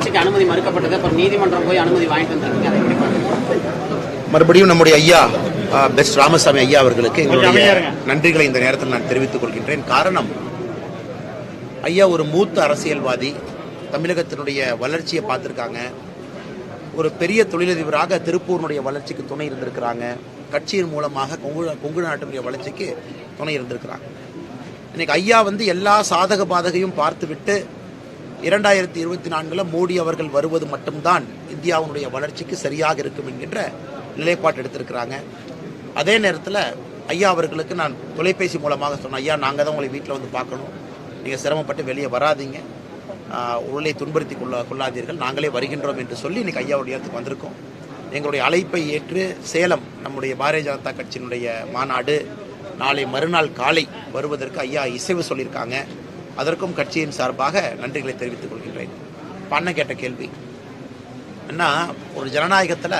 வளர்ச்சிக்கு அனுமதி மறுக்கப்பட்டது. அப்புறம் நீதிமன்றம் போய் அனுமதி வாங்கிட்டு அதை பார்க்குறீங்க? மறுபடியும் நம்முடைய ஐயா பெஸ்ட் ராமசாமி ஐயா அவர்களுக்கு எங்களுடைய நன்றிகளை இந்த நேரத்தில் நான் தெரிவித்துக் கொள்கின்றேன். காரணம் ஐயா ஒரு மூத்த அரசியல்வாதி தமிழகத்தினுடைய வளர்ச்சியை பார்த்துருக்காங்க. ஒரு பெரிய தொழிலதிபராக திருப்பூரினுடைய வளர்ச்சிக்கு துணை இருந்திருக்கிறாங்க. கட்சியின் மூலமாக கொங்கு கொங்கு நாட்டினுடைய வளர்ச்சிக்கு துணை இருந்திருக்கிறாங்க. இன்னைக்கு ஐயா வந்து எல்லா சாதக பாதகையும் பார்த்துவிட்டு இரண்டாயிரத்தி இருபத்தி நான்கில் மோடி அவர்கள் வருவது மட்டும்தான் இந்தியாவினுடைய வளர்ச்சிக்கு சரியாக இருக்கும் என்கின்ற நிலைப்பாடு எடுத்திருக்கிறாங்க. அதே நேரத்தில் ஐயா அவர்களுக்கு நான் தொலைபேசி மூலமாக சொன்னேன் ஐயா நாங்கள் தான் உங்களை வீட்டில் வந்து பார்க்கணும். நீங்கள் சிரமப்பட்டு வெளியே வராதீங்க. உள்ளே உடலை துன்புறுத்தி கொள்ள கொள்ளாதீர்கள். நாங்களே வருகின்றோம் என்று சொல்லி இன்னைக்கு ஐயாவுடைய இடத்துக்கு வந்திருக்கோம். எங்களுடைய அழைப்பை ஏற்று சேலம் நம்முடைய பாரதிய ஜனதா கட்சியினுடைய மாநாடு நாளை மறுநாள் காலை வருவதற்கு ஐயா இசைவு சொல்லியிருக்காங்க. அதற்கும் கட்சியின் சார்பாக நன்றிகளை தெரிவித்துக் கொள்கின்றேன். பண்ண கேட்ட கேள்வி. என்ன ஒரு ஜனநாயகத்தில்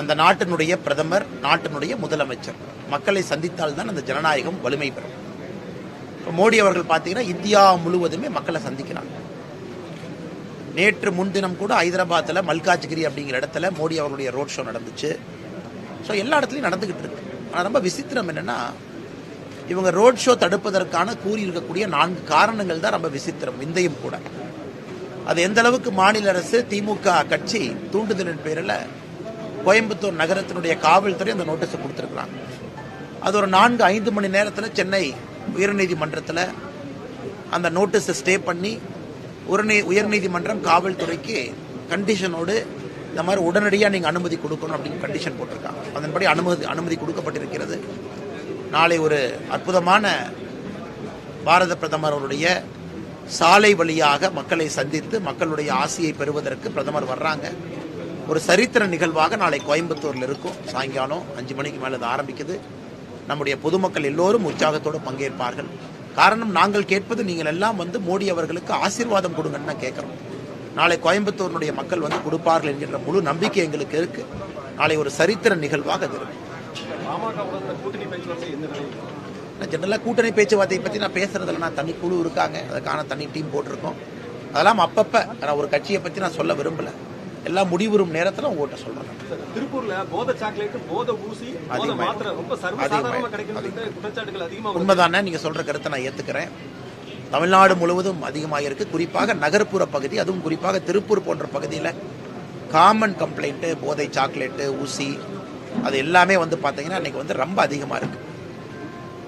அந்த நாட்டினுடைய பிரதமர் நாட்டினுடைய முதலமைச்சர் மக்களை சந்தித்தால்தான் அந்த ஜனநாயகம் வலிமை பெறும். இப்போ மோடி அவர்கள் பார்த்தீங்கன்னா இந்தியா முழுவதுமே மக்களை சந்திக்கிறாங்க நேற்று முன்தினம் கூட ஹைதராபாத்தில் மல்காஜ்கிரி அப்படிங்கிற இடத்துல மோடி அவர்களுடைய ரோட் ஷோ நடந்துச்சு. ஸோ எல்லா இடத்துலையும் நடந்துக்கிட்டு இருக்கு. ஆனால் ரொம்ப விசித்திரம் என்னன்னா இவங்க ரோட் ஷோ தடுப்பதற்கான கூறியிருக்கக்கூடிய நான்கு காரணங்கள் தான் ரொம்ப விசித்திரம் இந்தையும் கூட. அது எந்த அளவுக்கு மாநில அரசு திமுக கட்சி தூண்டுதலின் பேரில் கோயம்புத்தூர் நகரத்தினுடைய காவல்துறை அந்த நோட்டீஸை கொடுத்துருக்குறாங்க. அது ஒரு நான்கு ஐந்து மணி நேரத்தில் சென்னை உயர்நீதிமன்றத்தில் அந்த நோட்டீஸை ஸ்டே பண்ணி உயர்நீ உயர்நீதிமன்றம் காவல்துறைக்கு கண்டிஷனோடு இந்த மாதிரி உடனடியாக நீங்கள் அனுமதி கொடுக்கணும் அப்படின்னு கண்டிஷன் போட்டிருக்காங்க. அதன்படி அனுமதி அனுமதி கொடுக்கப்பட்டிருக்கிறது. நாளை ஒரு அற்புதமான பாரத பிரதமர் அவருடைய சாலை வழியாக மக்களை சந்தித்து மக்களுடைய ஆசையை பெறுவதற்கு பிரதமர் வர்றாங்க. ஒரு சரித்திர நிகழ்வாக நாளை கோயம்புத்தூரில் இருக்கும். சாயங்காலம் அஞ்சு மணிக்கு மேலே அது ஆரம்பிக்குது. நம்முடைய பொதுமக்கள் எல்லோரும் உற்சாகத்தோடு பங்கேற்பார்கள். காரணம் நாங்கள் கேட்பது நீங்கள் எல்லாம் வந்து மோடி அவர்களுக்கு ஆசீர்வாதம் கொடுங்கன்னு நான் கேட்குறோம். நாளை கோயம்புத்தூரினுடைய மக்கள் வந்து கொடுப்பார்கள் என்கின்ற முழு நம்பிக்கை எங்களுக்கு இருக்கு. நாளை ஒரு சரித்திர நிகழ்வாக அது இருக்கும் ஜெனரலாக கூட்டணி பேச்சுவார்த்தையை பற்றி நான் பேசுறதுல நான் தனி குழு இருக்காங்க. அதுக்கான தனி டீம் போட்டிருக்கோம். அதெல்லாம் அப்பப்போ நான் ஒரு கட்சியை பற்றி நான் சொல்ல விரும்பல. எல்லாம் முடிவுறும் நேரத்தில் உங்கள்கிட்ட சொல்கிறேன் திருப்பூர்ல போதை சாக்லேட் போதை ஊசி போதை அதிகமாயிருக்கு. மாத்திரை ரொம்ப சர்வசாதாரணமா கிடைக்கிறது குற்றச்சாட்டுகள் அதிகமா வருது. உண்மைதானே? நீங்கள் சொல்கிற கருத்தை நான் ஏற்றுக்கிறேன் தமிழ்நாடு முழுவதும் அதிகமாக இருக்கு குறிப்பாக நகர்ப்புற பகுதி அதுவும் குறிப்பாக திருப்பூர் போன்ற பகுதியில் காமன் கம்ப்ளைண்ட்டு போதை சாக்லேட்டு ஊசி அது எல்லாமே வந்து பார்த்தீங்கன்னா இன்னைக்கு வந்து ரொம்ப அதிகமாக இருக்கு.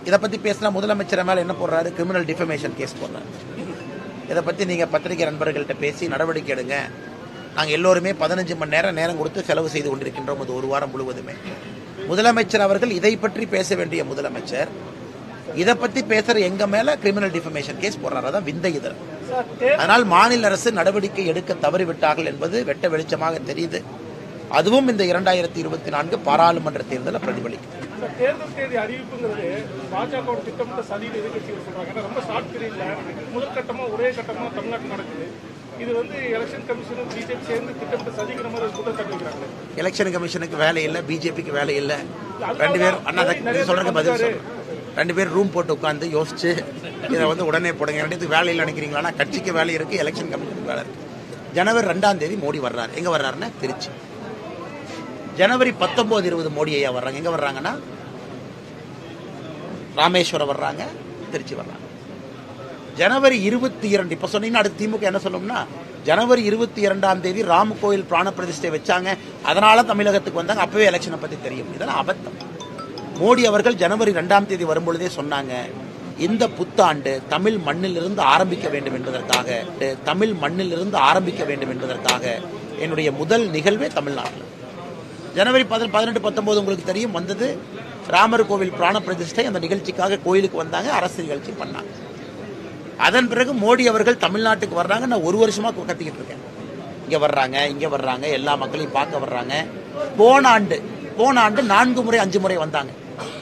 இதை பற்றி பேசினா முதலமைச்சர் மேலே என்ன போடுறாரு? கிரிமினல் டிஃபமேஷன் கேஸ் போடுறாரு. இதை பற்றி நீங்கள் பத்திரிகை நண்பர்கள்ட்ட பேசி நடவடிக்கை எடுங்க. நாங்கள் எல்லோருமே பதினஞ்சு மணி நேரம் நேரம் கொடுத்து செலவு செய்து கொண்டிருக்கின்றோம். அது ஒரு வாரம் முழுவதுமே. முதலமைச்சர் அவர்கள் இதை பற்றி பேச வேண்டிய முதலமைச்சர் இதை பற்றி பேசுற எங்க மேல கிரிமினல் டிஃபமேஷன் கேஸ் போடுறாரு. அதான் விந்தை இதழ். அதனால் மாநில அரசு நடவடிக்கை எடுக்க தவறிவிட்டார்கள் என்பது வெட்ட வெளிச்சமாக தெரியுது. அதுவும் இந்த இரண்டாயிரத்தி இருபத்தி நான்கு பாராளுமன்ற தேர்தலில் பிரதிபலிக்கும். இந்த தேர்தல் தேதி அறிவிப்புங்கிறது பாஜக திட்டமிட்ட சதியில் எதிர்கட்சிகள் சொல்றாங்க. ஏன்னா ரொம்ப ஷார்ட் பீரியட்ல முதல் கட்டமா ஒரே கட்டமா தமிழ்நாட்டில் நடக்குது. இது வந்து எலெக்ஷன் கமிஷனும் பிஜேபி சேர்ந்து திட்டமிட்ட சதிக்கிற மாதிரி ஒரு குற்றம் வைக்கிறாங்க. எலெக்ஷன் கமிஷனுக்கு வேலை இல்லை பிஜேபிக்கு வேலை இல்லை. ரெண்டு பேர் அண்ணா சொல்றதுக்கு பதில் ரெண்டு பேர் ரூம் போட்டு உட்காந்து யோசிச்சு இதை வந்து உடனே போடுங்க. ரெண்டுத்துக்கு வேலை இல்லை நினைக்கிறீங்களா? கட்சிக்கு வேலை இருக்கு எலெக்ஷன் கமிஷனுக்கு வேலை இருக்கு. ஜனவரி ரெண்டாம் தேதி மோடி வர்றாரு. எங்க வர்றாருன்னா திருச்சி. ஜனவரி பத்தொன்பது இருபது மோடி ஐயா வர்றாங்க. எங்க வர்றாங்கன்னா? ராமேஸ்வரம் வர்றாங்க திருச்சி வர்றாங்க. ஜனவரி இருபத்தி இரண்டு இப்போ சொன்னீங்கன்னா அடுத்து திமுக என்ன சொல்லணும்னா ஜனவரி இருபத்தி இரண்டாம் தேதி ராம கோயில் பிராண பிரதிஷ்டை வச்சாங்க. அதனால தமிழகத்துக்கு வந்தாங்க. அப்பவே எலெக்ஷனை பத்தி தெரியும். இதெல்லாம் அபத்தம். மோடி அவர்கள் ஜனவரி ரெண்டாம் தேதி வரும்பொழுதே சொன்னாங்க இந்த புத்தாண்டு தமிழ் மண்ணிலிருந்து ஆரம்பிக்க வேண்டும் என்பதற்காக தமிழ் மண்ணிலிருந்து ஆரம்பிக்க வேண்டும் என்பதற்காக என்னுடைய முதல் நிகழ்வே தமிழ்நாட்டில். ஜனவரி பதின பதினெட்டு பத்தொம்போது உங்களுக்கு தெரியும் வந்தது ராமர் கோவில் பிராண பிரதிஷ்டை. அந்த நிகழ்ச்சிக்காக கோயிலுக்கு வந்தாங்க அரசு நிகழ்ச்சி பண்ணாங்க. அதன் பிறகு மோடி அவர்கள் தமிழ்நாட்டுக்கு வர்றாங்க. நான் ஒரு வருஷமாக கத்திக்கிட்டு இருக்கேன். இங்கே வர்றாங்க இங்கே வர்றாங்க எல்லா மக்களையும் பார்க்க வர்றாங்க. போன ஆண்டு போன ஆண்டு நான்கு முறை அஞ்சு முறை வந்தாங்க.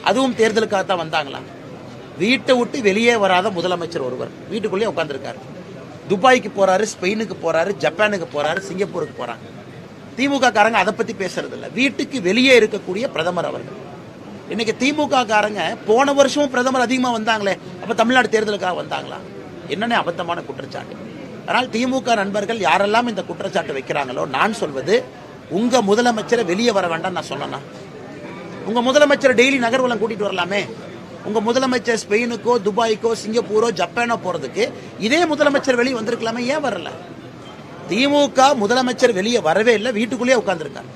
அதுவும் தேர்தலுக்காக தான் வந்தாங்களா? வீட்டை விட்டு வெளியே வராத முதலமைச்சர் ஒருவர். வீட்டுக்குள்ளேயே உட்காந்துருக்காரு துபாய்க்கு போறாரு ஸ்பெயினுக்கு போறாரு ஜப்பானுக்கு போறாரு சிங்கப்பூருக்கு போறாங்க. திமுக காரங்க அதை பத்தி பேசுறது இல்லை வீட்டுக்கு வெளியே இருக்கக்கூடிய பிரதமர் அவர்கள். இன்னைக்கு திமுக காரங்க போன வருஷமும் பிரதமர் அதிகமா வந்தாங்களே அப்ப தமிழ்நாடு தேர்தலுக்காக வந்தாங்களா? என்னென்ன அபத்தமான குற்றச்சாட்டு. அதனால் திமுக நண்பர்கள் யாரெல்லாம் இந்த குற்றச்சாட்டு வைக்கிறாங்களோ நான் சொல்வது உங்க முதலமைச்சரை வெளியே வர வேண்டாம் நான் சொன்னேன்னா உங்க முதலமைச்சர் டெய்லி நகர்வலம் கூட்டிட்டு வரலாமே. உங்க முதலமைச்சர் ஸ்பெயினுக்கோ துபாய்க்கோ சிங்கப்பூரோ ஜப்பானோ போறதுக்கு இதே முதலமைச்சர் வெளியே வந்திருக்கலாமே ஏன் வரல? திமுக முதலமைச்சர் வெளியே வரவே இல்லை வீட்டுக்குள்ளேயே உட்கார்ந்திருக்காங்க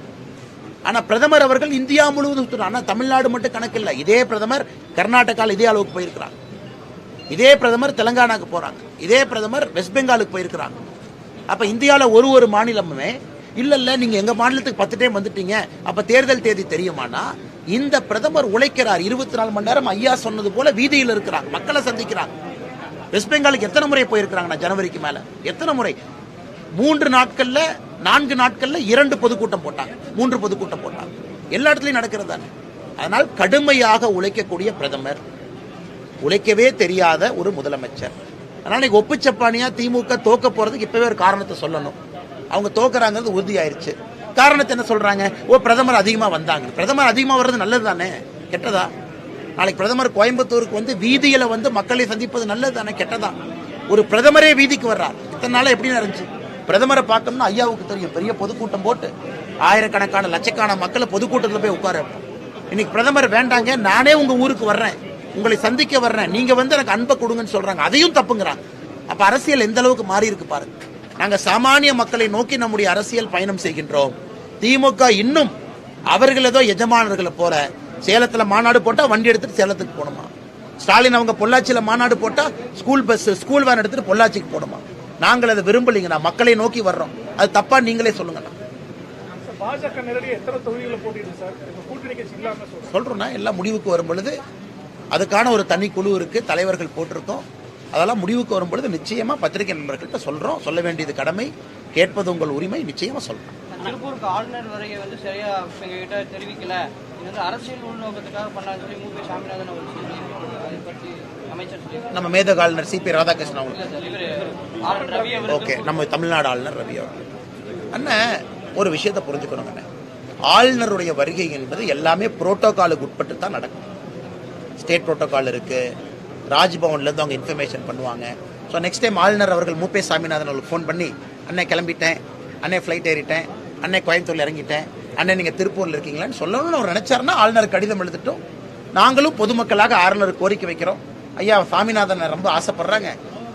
ஆனால் பிரதமர் அவர்கள் இந்தியா முழுவதும் சுற்றுறாங்க ஆனால் தமிழ்நாடு மட்டும் கணக்கு இல்லை. இதே பிரதமர் கர்நாடகாவில் இதே அளவுக்கு போயிருக்கிறாங்க இதே பிரதமர் தெலங்கானாக்கு போகிறாங்க இதே பிரதமர் வெஸ்ட் பெங்காலுக்கு போயிருக்கிறாங்க. அப்போ இந்தியாவில் ஒரு ஒரு மாநிலமுமே இல்லை இல்லை நீங்கள் எங்கள் மாநிலத்துக்கு பத்து டைம் வந்துட்டீங்க. அப்போ தேர்தல் தேதி தெரியுமானா இந்த பிரதமர் உழைக்கிறார். இருபத்தி நாலு மணி நேரம் ஐயா சொன்னது போல வீதியில் இருக்கிறாங்க. மக்களை சந்திக்கிறாங்க. வெஸ்ட் பெங்காலுக்கு எத்தனை முறை போயிருக்கிறாங்கண்ணா ஜனவரிக்கு மேலே? எத்தனை முறை? மூன்று நாட்கள்ல நான்கு நாட்கள்ல இரண்டு பொதுக்கூட்டம் போட்டாங்க. மூன்று பொதுக்கூட்டம் போட்டாங்க. எல்லா இடத்துலயும் நடக்கிறது தானே. அதனால் கடுமையாக உழைக்கக்கூடிய பிரதமர் உழைக்கவே தெரியாத ஒரு முதலமைச்சர். அதனால இன்னைக்கு ஒப்புச்சப்பானியா திமுக தோக்க போறதுக்கு இப்பவே ஒரு காரணத்தை சொல்லணும். அவங்க தோக்குறாங்கிறது உறுதியாயிருச்சு. காரணத்தை என்ன சொல்றாங்க? ஓ பிரதமர் அதிகமா வந்தாங்க. பிரதமர் அதிகமா வர்றது நல்லது தானே? கெட்டதா? நாளைக்கு பிரதமர் கோயம்புத்தூருக்கு வந்து வீதியில வந்து மக்களை சந்திப்பது நல்லது தானே? கெட்டதா? ஒரு பிரதமரே வீதிக்கு வர்றார். இத்தனை நாளா எப்படி இருந்துச்சு? பிரதமரை பார்க்கணும்னா ஐயாவுக்கு தெரியும். பெரிய பொதுக்கூட்டம் போட்டு ஆயிரக்கணக்கான லட்சக்கான மக்களை பொதுக்கூட்டத்தில் போய் உட்கார இன்னைக்கு பிரதமர் வேண்டாங்க நானே உங்க ஊருக்கு வர்றேன். உங்களை சந்திக்க வர்றேன். நீங்க வந்து எனக்கு அன்பை கொடுங்கன்னு சொல்றாங்க. அதையும் தப்புங்கிறாங்க. அப்ப அரசியல் எந்த அளவுக்கு மாறி இருக்கு பாருங்க. நாங்க சாமானிய மக்களை நோக்கி நம்முடைய அரசியல் பயணம் செய்கின்றோம். திமுக இன்னும் அவர்கள் ஏதோ எஜமானர்களை போல சேலத்துல மாநாடு போட்டா வண்டி எடுத்துட்டு சேலத்துக்கு போகணுமா? ஸ்டாலின் அவங்க பொள்ளாச்சியில மாநாடு போட்டா ஸ்கூல் பஸ் ஸ்கூல் வேன் எடுத்துட்டு பொள்ளாச்சிக்கு போகணுமா? நாங்கள் அதை விரும்பலைங்கண்ணா மக்களை நோக்கி வர்றோம். அது தப்பா நீங்களே சொல்லுங்கண்ணா பாஜக சொல்றோம்னா எல்லாம் முடிவுக்கு வரும் பொழுது அதுக்கான ஒரு தனி குழு இருக்கு. தலைவர்கள் போட்டிருக்கோம். அதெல்லாம் முடிவுக்கு வரும் பொழுது நிச்சயமா பத்திரிகை நண்பர்கள்ட்ட சொல்றோம். சொல்ல வேண்டியது கடமை. கேட்பது உங்கள் உரிமை. நிச்சயமா சொல்றோம். திருப்பூருக்கு ஆளுநர் வருகை வந்து சரியா எங்ககிட்ட தெரிவிக்கல. இது வந்து அரசியல் உள்நோக்கத்துக்காக பண்ணான்னு சொல்லி மூபி சாமிநாதன் அவர் சொல்லியிருக்காரு. அதை பற்றி அமைச்சர் சொல்லியிருக்காரு நம்ம மேதக ஆளுநர் சி பி ராதாகிருஷ்ணன் அவங்க இல்ல சார் இவர் ஆளுநர் ரவி அவர் ஓகே நம்ம தமிழ்நாடு ஆளுநர் ரவி அவர்கள். அண்ணன் ஒரு விஷயத்தை புரிஞ்சுக்கணும் அண்ணன் ஆளுநருடைய வருகை என்பது எல்லாமே புரோட்டோகாலுக்கு உட்பட்டு தான் நடக்கும். ஸ்டேட் புரோட்டோகால் இருக்கு. ராஜ்பவன்ல இருந்து அவங்க இன்ஃபர்மேஷன் பண்ணுவாங்க. ஸோ நெக்ஸ்ட் டைம் ஆளுநர் அவர்கள் மூப்பே சாமிநாதன் அவர்களுக்கு ஃபோன் பண்ணி அண்ணே கிளம்பிட்டேன். அண்ணே ஃப்ளைட் ஏறிட்டேன். அண்ணே கோயம்புத்தூர்ல இறங்கிட்டேன். அண்ணே நீங்க திருப்பூர்ல இருக்கீங்களான்னு சொல்லணும்னு அவர் நினைச்சாருன்னா ஆளுநர் கடிதம் எழுதிட்டோம். நாங்களும் பொதுமக்களாக ஆளுநர் கோரிக்கை வைக்கிறோம். ஐயா சாமிநாதன் ரொம்ப ஆசைப்படுறாங்க.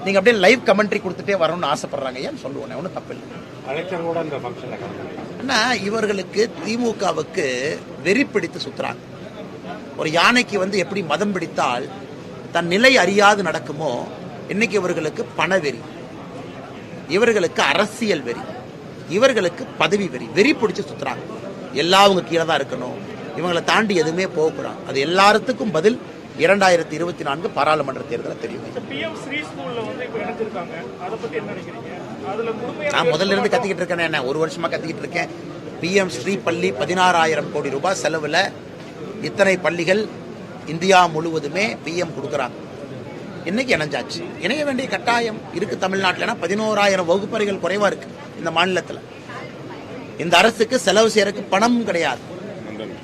நீங்க அப்படியே லைவ் கமெண்ட்ரி கொடுத்துட்டே வரணும்னு ஆசைப்படுறாங்க. ஐயான்னு சொல்லுவோம் ஒன்றும் தப்பு இல்லை. இவர்களுக்கு திமுகவுக்கு வெறி பிடித்து சுத்துறாங்க. ஒரு யானைக்கு வந்து எப்படி மதம் பிடித்தால் தன் நிலை அறியாது நடக்குமோ இன்னைக்கு இவர்களுக்கு பணவெறி இவர்களுக்கு அரசியல் வெறி. இவர்களுக்கு பதவி வெறி. வெறி பிடிச்சு சுத்துறாங்க. எல்லாம் அவங்க கீழே தான் இருக்கணும். இவங்களை தாண்டி எதுவுமே போகக்கூடாது. அது எல்லாத்துக்கும் பதில் இரண்டாயிரத்தி இருபத்தி நான்கு பாராளுமன்ற தேர்தலில் தெரியும் நான் முதல்ல இருந்து கத்திக்கிட்டு இருக்கேன் என்ன? ஒரு வருஷமா கத்திக்கிட்டு இருக்கேன். பிஎம் ஸ்ரீ பள்ளி பதினாறாயிரம் கோடி ரூபாய் செலவுல இத்தனை பள்ளிகள் இந்தியா முழுவதுமே பிஎம் கொடுக்குறாங்க. இன்னைக்கு இணைஞ்சாச்சு. இணைய வேண்டிய கட்டாயம் இருக்கு தமிழ்நாட்டில். பதினோராயிரம் வகுப்பறைகள் குறைவா இருக்கு இந்த மாநிலத்தில். இந்த அரசுக்கு செலவு செய்யறதுக்கு பணமும் கிடையாது.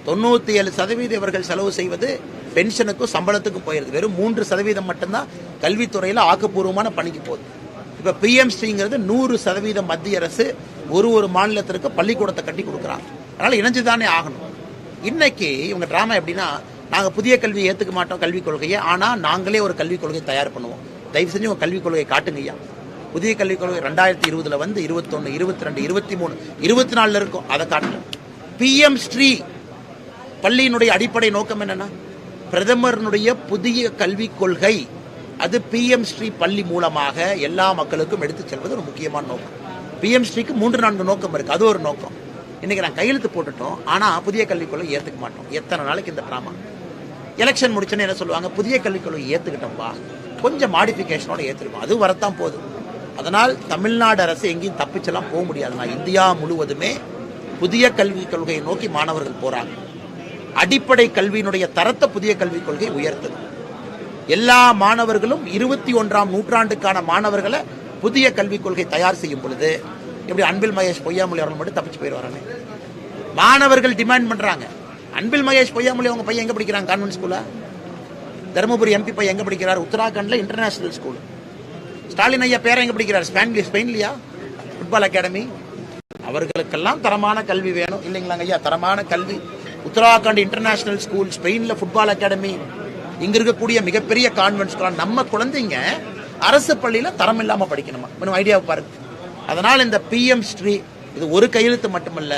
தொண்ணூத்தி ஏழு சதவீதம் இவர்கள் செலவு செய்வது பென்ஷனுக்கும் சம்பளத்துக்கும் போயிருது. வெறும் மூன்று சதவீதம் மட்டும்தான் கல்வித்துறையில ஆக்கப்பூர்வமான பணிக்கு போகுது. இப்ப பிஎம்சிங்கிறது நூறு சதவீதம் மத்திய அரசு ஒரு ஒரு மாநிலத்திற்கு பள்ளிக்கூடத்தை கட்டி கொடுக்குறாங்க. அதனால இணைஞ்சுதானே ஆகணும். இன்னைக்கு இவங்க டிராமா எப்படின்னா நாங்க புதிய கல்வியை ஏத்துக்க மாட்டோம் கல்விக் கொள்கையை ஆனா நாங்களே ஒரு கல்விக் கொள்கையை தயார் பண்ணுவோம். தயவு செஞ்சு உங்க கல்விக் கொள்கையை காட்டுங்க ஐயா. புதிய கல்விக் கொள்கை ரெண்டாயிரத்தி இருபதுல வந்து இருபத்தொன்னு இருபத்தி ரெண்டு இருபத்தி மூணு இருபத்தி நாலுல இருக்கும். அதை காட்டணும் பிஎம் ஸ்ரீ பள்ளியினுடைய அடிப்படை நோக்கம் என்னன்னா பிரதமரனுடைய புதிய கல்விக் கொள்கை அது பிஎம் ஸ்ரீ பள்ளி மூலமாக எல்லா மக்களுக்கும் எடுத்துச் செல்வது ஒரு முக்கியமான நோக்கம். பிஎம் ஸ்ரீக்கு மூன்று நான்கு நோக்கம் இருக்கு அது ஒரு நோக்கம். இன்னைக்கு நான் கையெழுத்து போட்டுட்டோம் ஆனா புதிய கல்விக் கொள்கை ஏத்துக்க மாட்டோம். எத்தனை நாளைக்கு இந்த டிராமா எலெக்ஷன் முடிச்சோன்னு என்ன சொல்லுவாங்க? புதிய கல்விக் கொள்கை ஏத்துக்கிட்டோம்பா கொஞ்சம் மாடிஃபிகேஷனோட ஏத்துருக்கோம். அது வரத்தான் போதும் அதனால் தமிழ்நாடு அரசு எங்கேயும் தப்பிச்செல்லாம் போக முடியாதுண்ணா இந்தியா முழுவதுமே புதிய கல்விக் கொள்கையை நோக்கி மாணவர்கள் போறாங்க. அடிப்படை கல்வியினுடைய தரத்தை புதிய கல்விக் கொள்கை உயர்த்தது. எல்லா மாணவர்களும் இருபத்தி ஒன்றாம் நூற்றாண்டுக்கான மாணவர்களை புதிய கல்விக் கொள்கை தயார் செய்யும் பொழுது எப்படி அன்பில் மகேஷ் பொய்யாமொழி அவர்கள் மட்டும் தப்பிச்சு போயிடுவாரானே மாணவர்கள் டிமாண்ட் பண்றாங்க. அன்பில் மகேஷ் பொய்யாமொழி அவங்க பையன் எங்க படிக்கிறாங்க கான்வென்ட் ஸ்கூல்ல தருமபுரி எம்பி பையன் எங்க படிக்கிறார்? உத்தராகண்ட்ல இன்டர்நேஷனல் ஸ்கூல் ஸ்டாலின் ஐயா பேரை எங்க படிக்கிறார்? ஸ்பெயின்லி ஸ்பெயின்லியா ஃபுட்பால் அகாடமி அவர்களுக்கெல்லாம் தரமான கல்வி வேணும். இல்லைங்களாங்க ஐயா? தரமான கல்வி. உத்தராகண்ட் இன்டர்நேஷனல் ஸ்கூல் ஸ்பெயினில் ஃபுட்பால் அகாடமி இங்கே இருக்கக்கூடிய மிகப்பெரிய கான்வென்ட் நம்ம குழந்தைங்க அரசு பள்ளியில் தரம் இல்லாமல் படிக்கணுமா? இன்னும் ஐடியா பாருங்க. அதனால் இந்த பிஎம் ஸ்ரீ இது ஒரு கையெழுத்து மட்டுமல்ல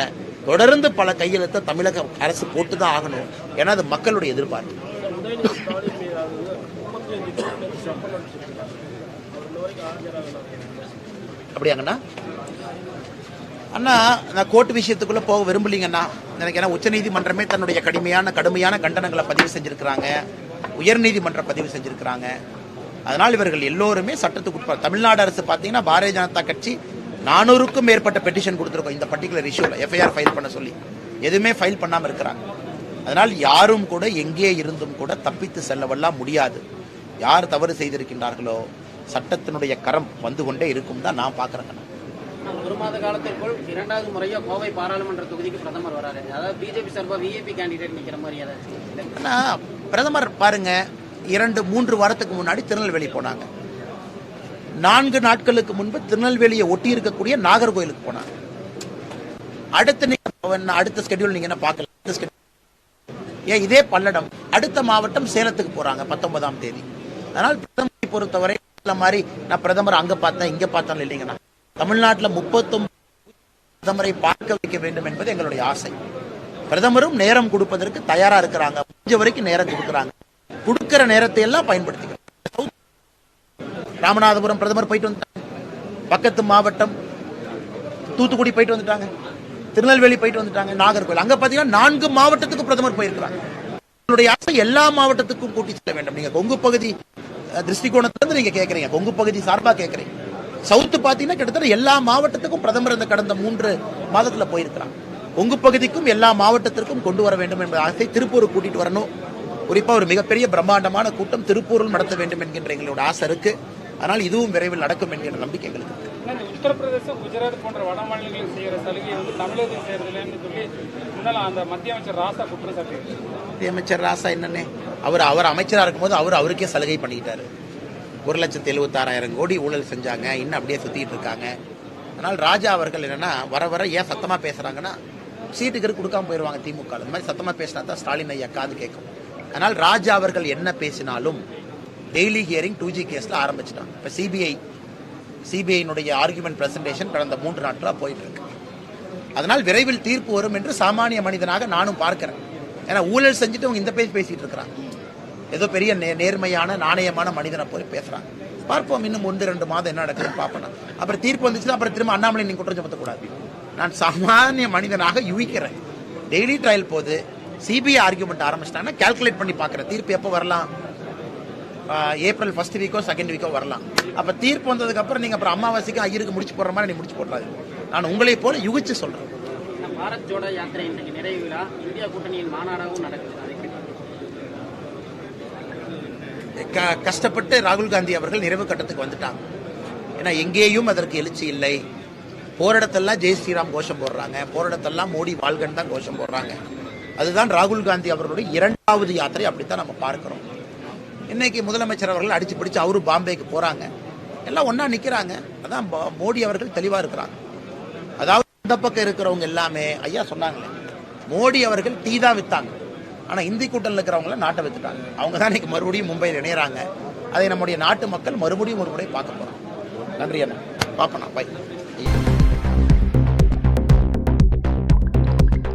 தொடர்ந்து பல கையெழுத்தை தமிழக அரசு போட்டு தான் ஆகணும். ஏன்னா அது மக்களுடைய எதிர்பார்ப்பு. அப்படியாங்கண்ணா? அண்ணா நான் கோர்ட் விஷயத்துக்குள்ள போக விரும்பலீங்கண்ணா. எனக்கு ஏன்னா உச்சநீதிமன்றமே தன்னுடைய கடுமையான கடுமையான கண்டனங்களை பதிவு செஞ்சிருக்கிறாங்க. உயர்நீதிமன்றம் பதிவு செஞ்சிருக்கிறாங்க. அதனால் இவர்கள் எல்லோருமே சட்டத்துக்கு உட்பட தமிழ்நாடு அரசு பார்த்தீங்கன்னா பாரதிய ஜனதா கட்சி நானூறுக்கும் மேற்பட்ட பெட்டிஷன் கொடுத்துருக்கோம் இந்த பர்டிகுலர் இஷ்யூவில் எஃப்ஐஆர் ஃபைல் பண்ண சொல்லி. எதுவுமே ஃபைல் பண்ணாமல் இருக்கிறாங்க. அதனால் யாரும் கூட எங்கே இருந்தும் கூட தப்பித்து செல்லவெல்லாம் முடியாது. யார் தவறு செய்திருக்கின்றார்களோ சட்டத்தினுடைய கரம் வந்து கொண்டே இருக்கும் தான் நான் பார்க்குறேங்கண்ணா ஒரு மாத காலத்திற்குள் இரண்டாவது முறையாக கோவை பாராளுமன்ற தொகுதிக்கு பிரதமர் வராரு. அதாவது பிஜேபி சார்பாக விஏபி கேண்டிடேட் நிற்கிற மாதிரி ஏதாச்சும் பிரதமர் பாருங்க இரண்டு மூன்று வாரத்துக்கு முன்னாடி திருநெல்வேலி போனாங்க. நான்கு நாட்களுக்கு முன்பு திருநெல்வேலியை ஒட்டி இருக்கக்கூடிய நாகர்கோயிலுக்கு போனாங்க. அடுத்த நீங்க அடுத்த ஸ்கெடியூல் நீங்க என்ன பார்க்கல ஏன் இதே பல்லடம். அடுத்த மாவட்டம் சேலத்துக்கு போறாங்க பத்தொன்பதாம் தேதி. அதனால் பிரதமரை பொறுத்தவரை மாதிரி நான் பிரதமர் அங்க பார்த்தேன் இங்க பார்த்தேன் இல்லைங்கண்ணா. தமிழ்நாட்டில் முப்பத்தொன்பது பிரதமரை பார்க்க வைக்க வேண்டும் என்பது எங்களுடைய ஆசை. பிரதமரும் நேரம் கொடுப்பதற்கு தயாரா இருக்கிறாங்க. முடிஞ்ச வரைக்கும் நேரம் கொடுக்குறாங்க. கொடுக்கிற நேரத்தை எல்லாம் பயன்படுத்திக்கிறோம் ராமநாதபுரம் பிரதமர் போயிட்டு வந்துட்டாங்க. பக்கத்து மாவட்டம் தூத்துக்குடி போயிட்டு வந்துட்டாங்க. திருநெல்வேலி போயிட்டு வந்துட்டாங்க. நாகர்கோவில். அங்க பாத்தீங்கன்னா நான்கு மாவட்டத்துக்கு பிரதமர் போயிருக்கிறாங்க உங்களுடைய ஆசை எல்லா மாவட்டத்துக்கும் கூட்டி செல்ல வேண்டும். நீங்க கொங்கு பகுதி அஹ், திருஷ்டிகோணத்திலிருந்து நீங்க கேட்கறீங்க கொங்கு பகுதி சார்பா கேட்கறீங்க சவுத்து பாத்தீங்கன்னா கிட்டத்தட்ட எல்லா மாவட்டத்துக்கும் பிரதமர் இந்த கடந்த மூன்று மாதத்துல போயிருக்கிறாங்க கொங்கு பகுதிக்கும் எல்லா மாவட்டத்திற்கும் கொண்டு வர வேண்டும் என்ற ஆசை திருப்பூர் கூட்டிட்டு வரணும். குறிப்பா ஒரு மிகப்பெரிய பிரம்மாண்டமான கூட்டம் திருப்பூரில் நடத்த வேண்டும் என்கின்ற எங்களோட ஆசை இருக்கு. அதனால் இதுவும் விரைவில் நடக்கும் என்கின்ற நம்பிக்கை எங்களுக்கு இருக்கு உத்தரப்பிரதேசம் குஜராத் போன்ற வட மாநிலங்களில் செய்யற சலுகை வந்து தமிழகத்தில் செய்யறதில்லைன்னு சொல்லி முன்னால அந்த மத்திய அமைச்சர் ராசா குற்றம் சாட்டியிருக்காரு மத்திய அமைச்சர் ராசா என்னன்னே? அவர் அவர் அமைச்சரா இருக்கும்போது அவர் அவருக்கே சலுகை பண்ணிக்கிட்டாரு. ஒரு லட்சத்தி எழுபத்தாறாயிரம் கோடி ஊழல் செஞ்சாங்க. இன்னும் அப்படியே சுற்றிட்டு இருக்காங்க. அதனால் ராஜா அவர்கள் என்னன்னா வர வர ஏன் சத்தமாக பேசுகிறாங்கன்னா சீட்டுக்கு கொடுக்காம போயிடுவாங்க திமுக இந்த மாதிரி சத்தமாக பேசினா தான் ஸ்டாலின் ஐயா காது கேட்கும். அதனால் ராஜா அவர்கள் என்ன பேசினாலும் டெய்லி ஹியரிங் டூ ஜி கேஸில் ஆரம்பிச்சிட்டாங்க. இப்போ சிபிஐ சிபிஐனுடைய ஆர்குமெண்ட் ப்ரெசன்டேஷன் கடந்த மூன்று நாட்களாக போயிட்டு இருக்கு அதனால் விரைவில் தீர்ப்பு வரும் என்று சாமானிய மனிதனாக நானும் பார்க்கிறேன். ஏன்னா ஊழல் செஞ்சுட்டு அவங்க இந்த பேஜ் பேசிகிட்டு இருக்கிறாங்க. ஏதோ பெரிய நே- நேர்மையான நாணயமான மனிதனை போய் பேசுறாங்க. பார்ப்போம் இன்னும் ஒன்று ரெண்டு மாதம் என்ன நடக்குதுன்னு பார்ப்போம். அப்புறம் தீர்ப்பு வந்துச்சுன்னா அப்புறம் திரும்ப அண்ணாமலை நீங்கள் குற்றம் சுமத்தக்கூடாது. நான் சாமானிய மனிதனாக யூகிக்கிறேன். டெய்லி ட்ரையல் போது சிபிஐ ஆர்குமெண்ட் ஆரம்பிச்சிட்டாங்கன்னா கால்குலேட் பண்ணி பார்க்குறேன். தீர்ப்பு எப்போ வரலாம்? ஏப்ரல் ஃபர்ஸ்ட் வீக்கோ செகண்ட் வீக்கோ வரலாம். அப்போ தீர்ப்பு வந்ததுக்கப்புறம் நீங்கள் அப்புறம் அமாவாசைக்கு ஐயருக்கு முடிச்சு போடுற மாதிரி நீ முடிச்சு போடுறாரு நான் உங்களை போல யுகிச்சு சொல்கிறேன் பாரத் ஜோடோ யாத்திரை இன்றைக்கு நிறைவு விழா. இந்தியா கூட்டணியின் மாநாடாகவும் நடக்குது அதை எப்படி பார்க்கறீங்க? க- கஷ்டப்பட்டு ராகுல் காந்தி அவர்கள் நிறைவு கட்டத்துக்கு வந்துட்டாங்க. ஏன்னா எங்கேயும் அதற்கு எழுச்சி இல்லை. போரிடத்தெல்லாம் ஜெய் ஸ்ரீராம் கோஷம் போடுறாங்க. போரிடத்தெல்லாம் மோடி வாழ்கன் தான் கோஷம் போடுறாங்க. அதுதான் ராகுல் காந்தி அவர்களுடைய இரண்டாவது யாத்திரை அப்படித்தான் நம்ம பார்க்கிறோம். இன்னைக்கு முதலமைச்சர் அவர்கள் அடிச்சு பிடிச்சு அவரு பாம்பேக்கு போறாங்க. எல்லாம் ஒன்றா நிக்கிறாங்க. அதான் பா- மோடி அவர்கள் தெளிவா இருக்கிறாங்க. அதாவது இந்த பக்கம் இருக்கிறவங்க எல்லாமே ஐயா சொன்னாங்களே மோடி அவர்கள் டீ தான் வித்தாங்க. ஆனால் இந்தி கூட்டணியில் இருக்கிறவங்கள நாட்டை வித்துட்டாங்க. அவங்க தான் இன்னைக்கு மறுபடியும் மும்பையில் இணையிறாங்க. அதை நம்முடைய நாட்டு மக்கள் மறுபடியும் ஒரு முறை பார்க்க போகிறோம் நன்றி அண்ணா. பாப்பண்ணா பை